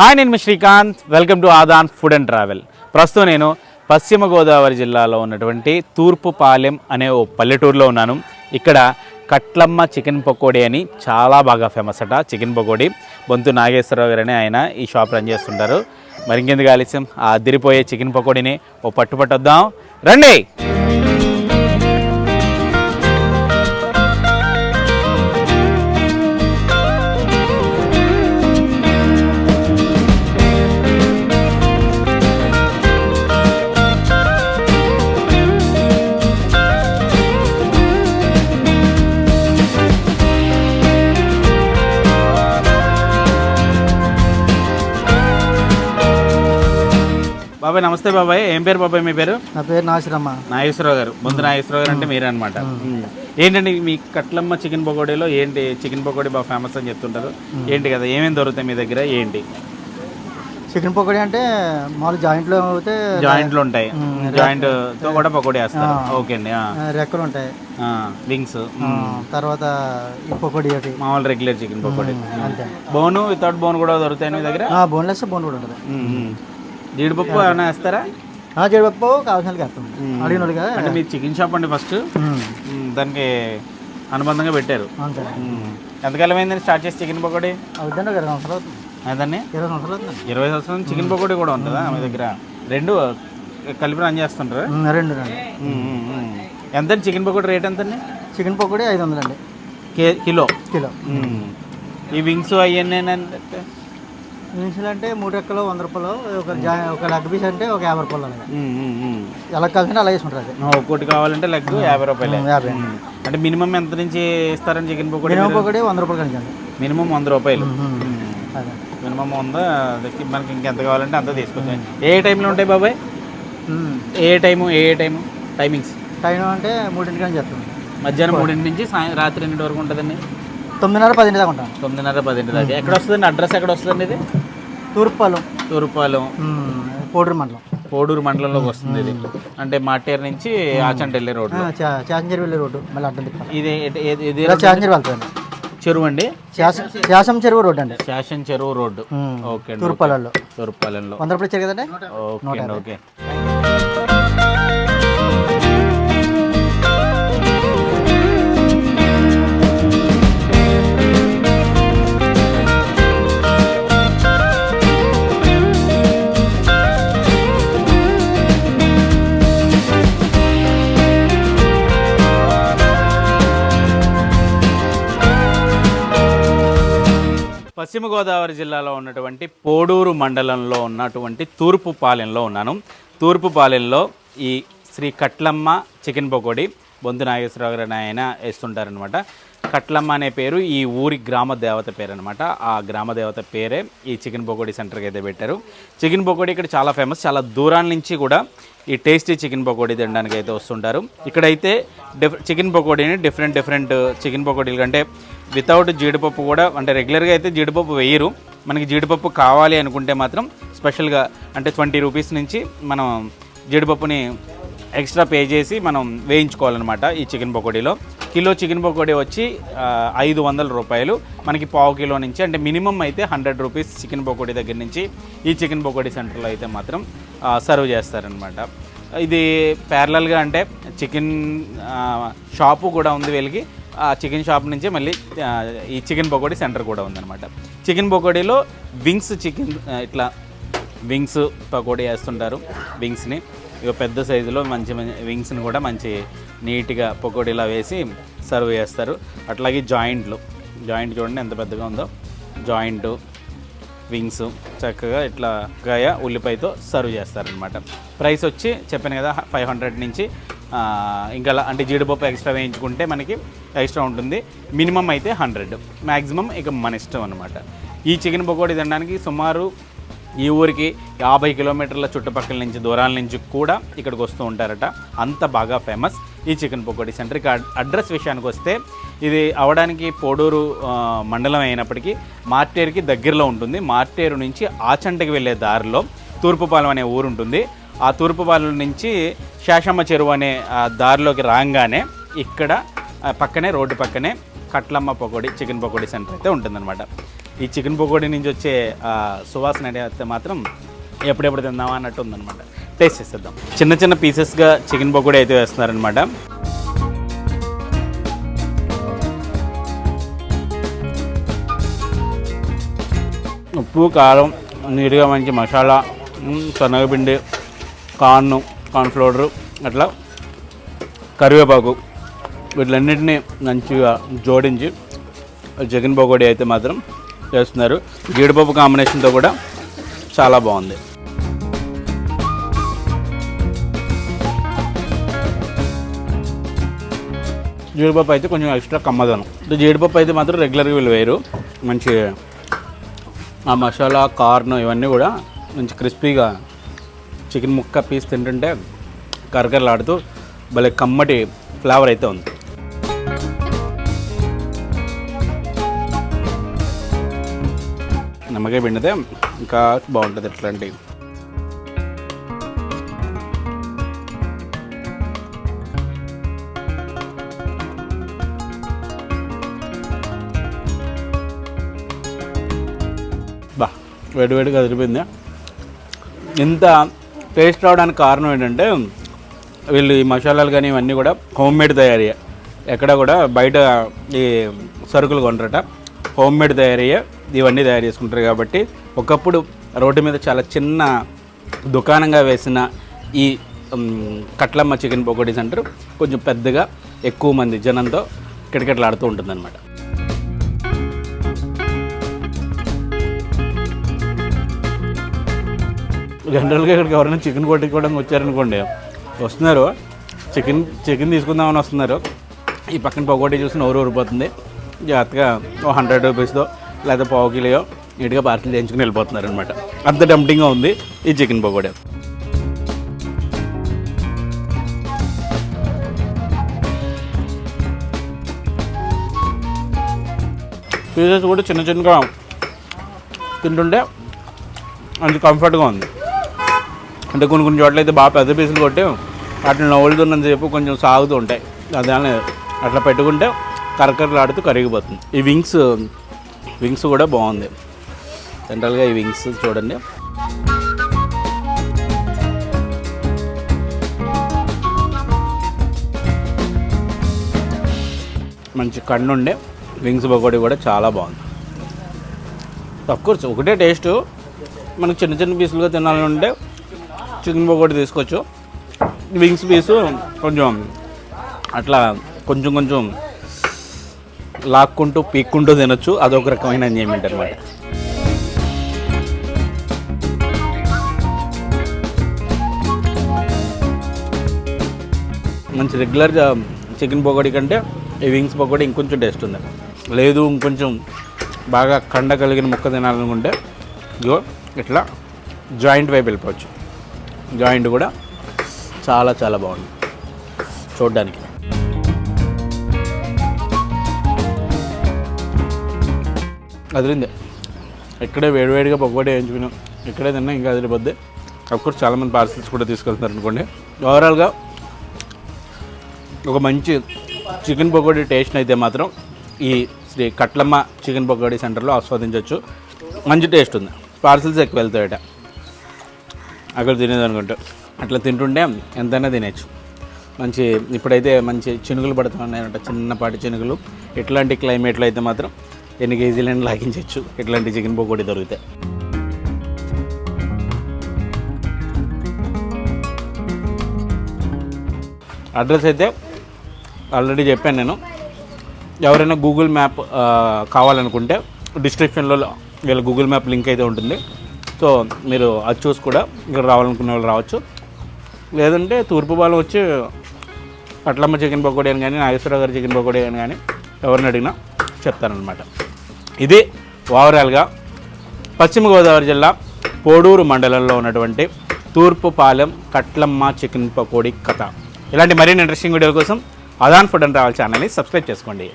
Hi నేను మీ Srikanth. Welcome to Adaan food and travel. ప్రస్తుతం నేను పశ్చిమ గోదావరి జిల్లాలో ఉన్నటువంటి తూర్పుపాలెం అనే ఓ పల్లెటూరులో ఉన్నాను. ఇక్కడ కట్లమ్మ చికెన్ పకోడీ అని చాలా బాగా ఫేమస్ అట చికెన్ పకోడీ. బొంతు నాగేశ్వరరావు గారు అని ఆయన ఈ షాప్ రన్ చేస్తుంటారు. మరింకెందుకు ఆలస్యం? ఆ అదిరిపోయే చికెన్ పకోడీని ఓ పట్టుపట్టొద్దాం. రండి! బాబాయ్ నమస్తే బాబాయ్. ఏం పేరు బాబాయ్ మీ పేరు? నా పేరు నాసిరమ్మ నాగేశ్వరరావు గారు. ముందు నాగేశ్వరరావు గారు అంటే మీరే అనమాట ఏంటండి మీ కట్లమ్మ చికెన్ పకోడీలో ఏంటి? చికెన్ పకోడీ బాగా ఫేమస్ అని చెప్తుంటారు. ఏంటి కదా ఏమేమి దొరుకుతాయి మీ దగ్గర? ఏంటి? చికెన్ పకోడీ అంటే మామూలు జాయింట్లో అయితే జాయింట్లు ఉంటాయి. జాయింట్తో కూడా పకోడీ వేస్తారు. ఓకే అండి రెక్కలు ఉంటాయి. వింగ్స్. తర్వాత ఈ పకోడీ ఒకటి. మామూలు రెగ్యులర్ చికెన్ పకోడీ. బోను వితౌట్ బోన్ కూడా దొరుకుతాయి మీ దగ్గర? బోన్లెస్ బోన్ కూడా ఉంటుంది. జీడిపప్పు ఏమైనా వేస్తారా? జీడిపప్పు కావాల్సిన వేస్తాం. అడిగిన వాళ్ళు కదా. అంటే మీ చికెన్ షాప్ అండి ఫస్ట్. దానికి అనుబంధంగా పెట్టారు. ఎంతకాలం అయిందండి స్టార్ట్ చేసి చికెన్ పకోడీ? అవుతుందండి ఇరవై సంవత్సరాలు అవుతుంది. అదండి ఇరవై సంవత్సరాలు అవుతుంది. ఇరవై సంవత్సరం చికెన్ పకోడీ కూడా ఉంటుందా మీ దగ్గర? రెండు కలిపి రన్ చేస్తుంటారా? రెండు రెండు ఎంత చికెన్ పకోడీ రేట్ ఎంతండి? చికెన్ పకోడీ ఐదు వందలండి. కిలో? కిలో. ఈ వింగ్స్ అవన్నీ ఇన్సులు అంటే మూడు రెక్కలు వంద రూపాయలు ఒక జా ఒక లెగ్ పీస్ అంటే ఒక యాభై రూపాయలు అలాగే. ఎలా కావాల్సింటే అలా అది. ఒక్కోటి కావాలంటే లెగ్ యాభై రూపాయలే. యాభై. అంటే మినిమం ఎంత నుంచి ఇస్తారని చికెన్ పకోడీ మినిమం పకోడీ వంద రూపాయలు కనిచండి మినిమం వంద రూపాయలు. అదే. మినిమం వంద మనకి ఇంకెంత కావాలంటే అంత తీసుకొచ్చాయి ఏ టైంలో ఉంటాయి బాబాయ్. ఏ టైము ఏ టైము? టైమింగ్స్? టైం అంటే మూడింటికి అని చెప్తాను మధ్యాహ్నం మూడింటి నుంచి సాయం రాత్రి ఎన్నింటి వరకు ఉంటుందండి? తొమ్మిదిన్నర పదింటి దాకా ఉంటాను తొమ్మిదిన్నర పదింటి దాకా. ఎక్కడ వస్తుందండి? అడ్రస్ ఎక్కడ వస్తుందండి ఇది? తూర్పుపాలెం తూర్పాలెం. కోడూరు మండలం. కోడూరు మండలంలోకి వస్తుంది ఇది. అంటే మాటేరు నుంచి ఆచంటెల్లి రోడ్ శాసంజరి వెళ్ళే రోడ్డు మళ్ళీ అడ్డం ఇది ఇది శాసంజరి వెళ్తాను. చెరువు అండి? శాసం చెరువు రోడ్డు అండి. శాషన్ చెరువు రోడ్డు. ఓకే అండి తూర్పుపాలెంలో తూర్పాలెంలో. వంద రూపాయలు ఇచ్చారు కదండి? Okay okay. పశ్చిమ గోదావరి జిల్లాలో ఉన్నటువంటి పోడూరు మండలంలో ఉన్నటువంటి తూర్పుపాలెంలో ఉన్నాను. తూర్పుపాలెంలో ఈ శ్రీ కట్లమ్మ చికెన్ పకోడీ బొంతు నాగేశ్వరరావు గారు ఆయన వేస్తుంటారనమాట కట్లమ్మ అనే పేరు ఈ ఊరి గ్రామ దేవత పేరు అనమాట ఆ గ్రామ దేవత పేరే ఈ చికెన్ పకోడీ సెంటర్కి అయితే పెట్టారు. చికెన్ పకోడీ ఇక్కడ చాలా ఫేమస్. చాలా దూరాల నుంచి కూడా ఈ టేస్టీ చికెన్ పకోడీ తినడానికి అయితే వస్తుంటారు. ఇక్కడైతే డిఫ్ చికెన్ పకోడీని డిఫరెంట్ డిఫరెంట్ చికెన్ పకోడీలు అంటే వితౌట్ జీడిపప్పు కూడా అంటే రెగ్యులర్గా అయితే జీడిపప్పు వేయరు. మనకి జీడిపప్పు కావాలి అనుకుంటే మాత్రం స్పెషల్గా అంటే ట్వంటీ రూపీస్ నుంచి మనం జీడిపప్పుని ఎక్స్ట్రా పే చేసి మనం వేయించుకోవాలన్నమాట ఈ చికెన్ పకోడీలో. కిలో చికెన్ పకోడీ వచ్చి ఐదు వందల రూపాయలు. మనకి పావు కిలో నుంచి అంటే మినిమం అయితే హండ్రెడ్ రూపీస్ చికెన్ పకోడీ దగ్గర నుంచి ఈ చికెన్ పకోడీ సెంటర్లో అయితే మాత్రం సర్వ్ చేస్తారనమాట ఇది ప్యారలల్గా అంటే చికెన్ షాపు కూడా ఉంది వీళ్ళకి. ఆ చికెన్ షాప్ నుంచి మళ్ళీ ఈ చికెన్ పకోడీ సెంటర్ కూడా ఉందన్నమాట. చికెన్ పకోడీలో వింగ్స్ చికెన్ ఇట్లా వింగ్స్ పకోడీ వేస్తుంటారు వింగ్స్ని ఇక పెద్ద సైజులో మంచి మంచి వింగ్స్ని కూడా మంచి నీట్గా పకోడీలా వేసి సర్వ్ చేస్తారు. అట్లాగే జాయింట్లు. జాయింట్ చూడండి ఎంత పెద్దగా ఉందో. జాయింట్ వింగ్స్ చక్కగా ఇట్లా గాయ ఉల్లిపాయతో సర్వ్ చేస్తారనమాట ప్రైస్ వచ్చి చెప్పాను కదా ఫైవ్ హండ్రెడ్ నుంచి ఇంకా అంటే జీడిపప్పు ఎక్స్ట్రా వేయించుకుంటే మనకి ఎక్స్ట్రా ఉంటుంది. మినిమం అయితే హండ్రెడ్ మ్యాక్సిమం ఇక మన ఇష్టం అనమాట ఈ చికెన్ పకోడీ తినడానికి సుమారు ఈ ఊరికి యాభై కిలోమీటర్ల చుట్టుపక్కల నుంచి దూరాల నుంచి కూడా ఇక్కడికి వస్తూ ఉంటారట. అంత బాగా ఫేమస్ ఈ చికెన్ పకోడీ సెంటర్ ఇక అడ్రస్ విషయానికి వస్తే ఇది అవడానికి పోడూరు మండలం అయినప్పటికీ మార్టేరుకి దగ్గరలో ఉంటుంది. మార్టేరు నుంచి ఆచంటకి వెళ్ళే దారిలో తూర్పుపాలెం అనే ఊరు ఉంటుంది. ఆ తూర్పుపాలెం నుంచి శేషమ్మ చెరువు అనే దారిలోకి రాగానే ఇక్కడ పక్కనే రోడ్డు పక్కనే కట్లమ్మ పకోడీ చికెన్ పకోడీ సెంటర్ అయితే ఉంటుందన్నమాట. ఈ చికెన్ పకోడీ నుంచి వచ్చే సువాసన అయితే మాత్రం ఎప్పుడెప్పుడు తిందామా అన్నట్టు ఉందన్నమాట. టేస్ట్ చేసేద్దాం. చిన్న చిన్న పీసెస్గా చికెన్ పకోడీ అయితే వేస్తున్నారనమాట ఉప్పు కారం నీట్గా మంచి మసాలా శనగపిండి కార్న్ కార్న్ఫ్లోడరు అట్లా కరివేపాకు వీటిలన్నింటినీ మంచిగా జోడించి చికెన్ పకోడీ అయితే మాత్రం చేస్తున్నారు. జీడిపప్పు కాంబినేషన్తో కూడా చాలా బాగుంది. జీడిపప్పు అయితే కొంచెం ఎక్స్ట్రా కమ్మదనం. ఇది జీడిపప్పు అయితే మాత్రం రెగ్యులర్గా వీళ్ళు వేయరు. మంచి ఆ మసాలా కార్న్ ఇవన్నీ కూడా మంచి క్రిస్పీగా చికెన్ ముక్క పీస్ తింటుంటే కరకరలాడుతూ భలే కమ్మటి ఫ్లేవర్ అయితే ఉంది. నిమ్మకాయ పిండితే ఇంకా బాగుంటుంది ఇట్లాంటివి బా వేడి వేడిగా అదిరిపోయింది. ఇంత టేస్ట్ రావడానికి కారణం ఏంటంటే వీళ్ళు ఈ మసాలాలు కానీ ఇవన్నీ కూడా హోమ్ మేడ్ తయారీ. ఎక్కడ కూడా బయట ఈ సరుకులు కొనరట. హోమ్ మేడ్ తయారయ్యే ఇవన్నీ తయారు చేసుకుంటారు కాబట్టి ఒకప్పుడు రోడ్డు మీద చాలా చిన్న దుకాణంగా వేసిన ఈ కట్లమ్మ చికెన్ పకోడీ సెంటర్ కొంచెం పెద్దగా ఎక్కువ మంది జనంతో కిటకిటలాడుతూ ఉంటుందన్నమాట. జనరల్గా ఇక్కడికి ఎవరైనా చికెన్ కొట్టుకోవడానికి వచ్చారనుకోండి వస్తున్నారు చికెన్ చికెన్ తీసుకుందామని వస్తున్నారు ఈ పక్కన పకోడీ చూసి నోరు ఊరిపోతుంది జాగ్రత్తగా ఓ హండ్రెడ్ రూపీస్తో లేదా పావు కిలో నీట్గా పార్సల్ చేయించుకుని వెళ్ళిపోతున్నారు అనమాట అంత డంపింగ్గా ఉంది ఈ చికెన్ పకోడే. పీసెస్ కూడా చిన్న చిన్నగా తింటుంటే మంచి కంఫర్ట్గా ఉంది. అంటే కొన్ని కొన్ని చోట్ల అయితే బాగా పెద్ద పీసులు కొట్టి. వాటిని నవ్వులుతున్నంత సేపు కొంచెం సాగుతూ ఉంటాయి. దాన్ని అట్లా పెట్టుకుంటే కరకరలాడుతూ కరిగిపోతుంది. ఈ వింగ్స్ వింగ్స్ కూడా బాగుంది. జనరల్గా ఈ వింగ్స్ చూడండి. మంచి కన్ను ఉండే వింగ్స్ పకోడీ కూడా చాలా బాగుంది. కోర్స్ ఒకటే టేస్ట్ మనకు చిన్న చిన్న పీసులుగా తినాలని ఉంటే చికెన్ పకోడీ తీసుకోవచ్చు. వింగ్స్ పీసు కొంచెం అట్లా కొంచెం కొంచెం లాక్కుంటూ పీక్కుంటూ తినొచ్చు. అదొక రకమైన ఎంజాయ్మెంట్ అనమాట మంచి రెగ్యులర్గా చికెన్ పకోడీ కంటే ఈ వింగ్స్ పకోడీ ఇంకొంచెం టేస్ట్ ఉంది. లేదు ఇంకొంచెం బాగా కండ కలిగిన ముక్క తినాలనుకుంటే ఇగో ఇట్లా జాయింట్ వైపు వెళ్ళిపోవచ్చు. జాయింట్ కూడా చాలా చాలా బాగుంది. చూడడానికి. అదిరింది. ఇక్కడే వేడివేడిగా పకోడీ వేయించుకున్నాం. ఇక్కడే తిన్నా ఇంకా అదిరిపోద్ది అఫ్కోర్స్ చాలామంది పార్సల్స్ కూడా తీసుకెళ్తున్నారు అనుకోండి. ఓవరాల్గా ఒక మంచి చికెన్ పకోడీ టేస్ట్ అయితే మాత్రం ఈ శ్రీ కట్లమ్మ చికెన్ పకోడీ సెంటర్లో ఆస్వాదించవచ్చు మంచి టేస్ట్ ఉంది. పార్సల్స్ ఎక్కువ వెళ్తాయట. అక్కడ తినేది అట్లా తింటుంటే ఎంతైనా తినేచ్చు. మంచి ఇప్పుడైతే మంచి చినుకులు పడుతూ చిన్నపాటి చినుకులు. ఇట్లాంటి క్లైమేట్లో అయితే మాత్రం ఎన్ని కేజీలైనా లాగించవచ్చు ఇట్లాంటి చికెన్ పకోడీ దొరుకుతాయి అడ్రస్ అయితే ఆల్రెడీ చెప్పాను నేను. ఎవరైనా గూగుల్ మ్యాప్ కావాలనుకుంటే డిస్క్రిప్షన్లో వీళ్ళ గూగుల్ మ్యాప్ లింక్ అయితే ఉంటుంది. సో మీరు అది చూసి కూడా ఇక్కడ రావాలనుకునే వాళ్ళు రావచ్చు. లేదంటే తూర్పుపాలెం వచ్చి అట్లమ్మ చికెన్ పకోడీ అని కానీ నాగేశ్వరరావు గారి చికెన్ పకోడీ అని కానీ ఎవరిని అడిగినా చెప్తానమాట ఇది ఓవరాల్గా పశ్చిమ గోదావరి జిల్లా పోడూరు మండలంలో ఉన్నటువంటి తూర్పుపాలెం కట్లమ్మ చికెన్ పకోడీ కథ. ఇలాంటి మరిన్ని ఇంట్రెస్టింగ్ వీడియోల కోసం అదాన్ ఫుడ్ అండ్ ట్రావెల్ ఛానల్ని సబ్స్క్రైబ్ చేసుకోండి.